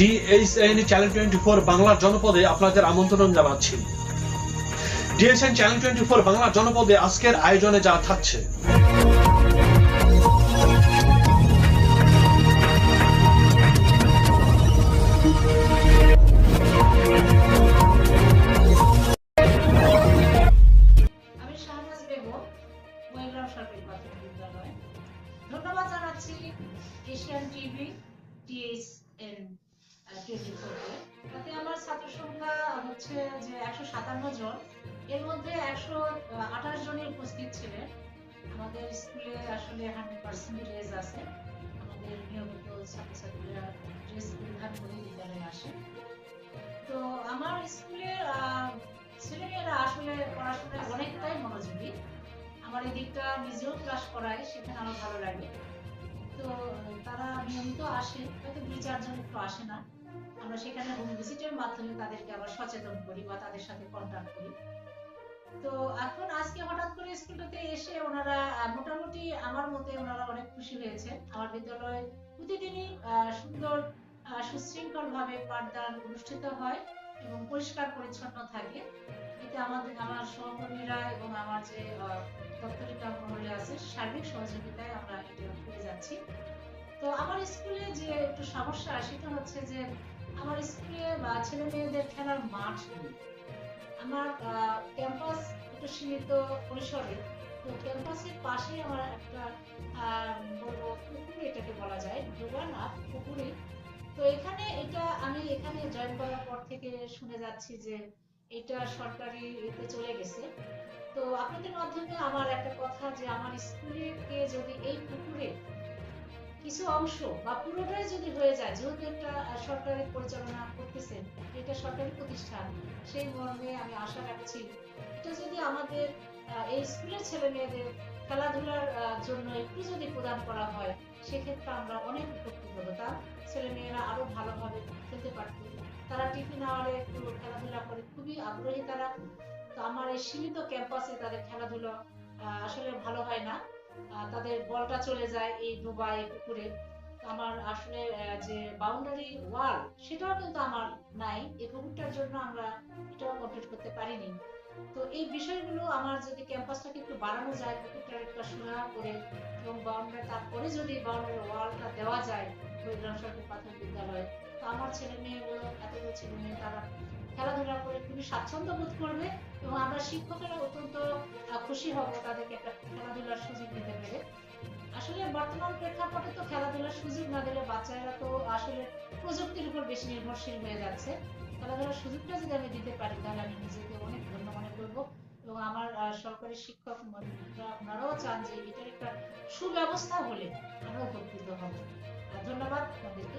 DSN channel twenty four বাংলার জনপদে আপনাদের আমন্ত্রণ জানাচ্ছি। ডিএসএন চ্যানেল টোয়েন্টি ফোর বাংলার জনপদে আজকের আয়োজনে যা থাকছে। ধন্যবাদ জানাচ্ছি এশিয়ান টিভি টিএসএন টোয়েন্টি ফোরকে তাতে আমার ছাত্র সংখ্যা হচ্ছে যে একশো সাতান্ন জন। এর মধ্যে একশো আঠাশ জনই উপস্থিত ছিলেন। আমাদের স্কুলে আসলে হান্ড্রেড পার্সেন্টেজ আছে। আমাদের নিয়মিত ছাত্রছাত্রীরা ড্রেস পরিধান করে বিদ্যালয়ে আসে। তো আমার স্কুলে ছেলেমেয়েরা আসলে পড়াশোনায় অনেকটাই মনোযোগী। আমার এই দিকটা নিজেও ক্লাস করায়, সেখানে আমার ভালো লাগে। তো তারা নিয়মিত আসে, হয়তো দুই চারজন একটু আসে না। আমরা সেখানে হোম ভিজিটের মাধ্যমে তাদেরকে আবার সচেতন করি বা তাদের সাথে কন্ট্যাক্ট করি। তো এখন আজকে হঠাৎ করে স্কুলটাতে এসে ওনারা মোটামুটি আমার মতে ওনারা অনেক খুশি হয়েছে। আমার বিদ্যালয়ে প্রতিদিনই সুন্দর সুশৃঙ্খল ভাবে পাঠদান অনুষ্ঠিত হয় এবং পরিষ্কার পরিচ্ছন্ন থাকে। এতে আমাদের, আমার সহকর্মীরা এবং আমার যে দপ্তরিকা মহলে আছে, সার্বিক সহযোগিতায় আমরা এটা করে যাচ্ছি। তো আমার স্কুলে যে একটু সমস্যা, সেটা হচ্ছে যে আমার স্কুলে বা ছেলে মেয়েদের খেলার মাঠ নেই। আমার ক্যাম্পাস একটু সীমিত পরিসরে, তো ক্যাম্পাসের পাশে আমার একটা বলব পুকুর এটাকে বলা যায় ডোবা না পুকুরে। তো এখানে এটা আমি এখানে জয়েন করার পর থেকে শুনে যাচ্ছি যে এটা সরকারি এতে চলে গেছে। তো আপনাদের মাধ্যমে আমার একটা কথা যে আমার স্কুলে যদি এই পুকুরে কিছু অংশ বা পুরোটাই যদি হয়ে যায়, যেহেতু একটা সরকারি পরিচালনা করতেছেন এটা সরকারি প্রতিষ্ঠান, সেই মর্মে আমি আশা রাখছি এটা যদি আমাদের এই স্কুলের ছেলে মেয়েদের খেলাধুলার জন্য একটু যদি প্রদান করা হয়, সেক্ষেত্রে আমরা অনেক উপকৃত হতাম। ছেলে মেয়েরা আরও ভালোভাবে খেলতে পারত। তারা টিফিন আওয়ারে একটু খেলাধুলা করে, খুবই আগ্রহী তারা। তো আমার এই সীমিত ক্যাম্পাসে তাদের খেলাধুলা আসলে ভালো হয় না। তাদের বলটা চলে যায় এই ডোবা এই পুকুরে। আমার আসলে যে বাউন্ডারি ওয়াল সেটাও কিন্তু আমার নাই। এই পুকুরটার জন্য আমরা এটাও কমপ্লিট করতে পারিনি। তো এই বিষয়গুলো আমার যদি ক্যাম্পাসটাকে একটু বাড়ানো যায়, পুকুরটার একটু সুরাহা করে এবং বাউন্ডারি তারপরে যদি বাউন্ডারি ওয়ালটা দেওয়া যায় বৈগ্রাম সরকারি প্রাথমিক বিদ্যালয়ে, তো আমার ছেলে মেয়েগুলো, এতগুলো ছেলে মেয়ে, তারা খেলাধুলা করে খুবই স্বাচ্ছন্দ্য বোধ করবে। শিক্ষকেরা অত্যন্ত খুশি হব, তাদেরকে একটা খেলাধুলার সুযোগ দিতে পেরে। আসলে বর্তমান প্রেক্ষাপটে তো খেলাধুলার সুযোগ না দিলে বাচ্চারা তো আসলে প্রযুক্তির উপর বেশি নির্ভরশীল হয়ে যাচ্ছে। খেলাধুলার সুযোগটা যদি আমি দিতে পারি, তাহলে আমি নিজেকে অনেক ধন্য মনে করব এবং আমার সরকারি শিক্ষক ওনারাও চান যে এটার একটা সুব্যবস্থা হলে আমরা উপকৃত হব। ধন্যবাদ, আপনাদেরকে।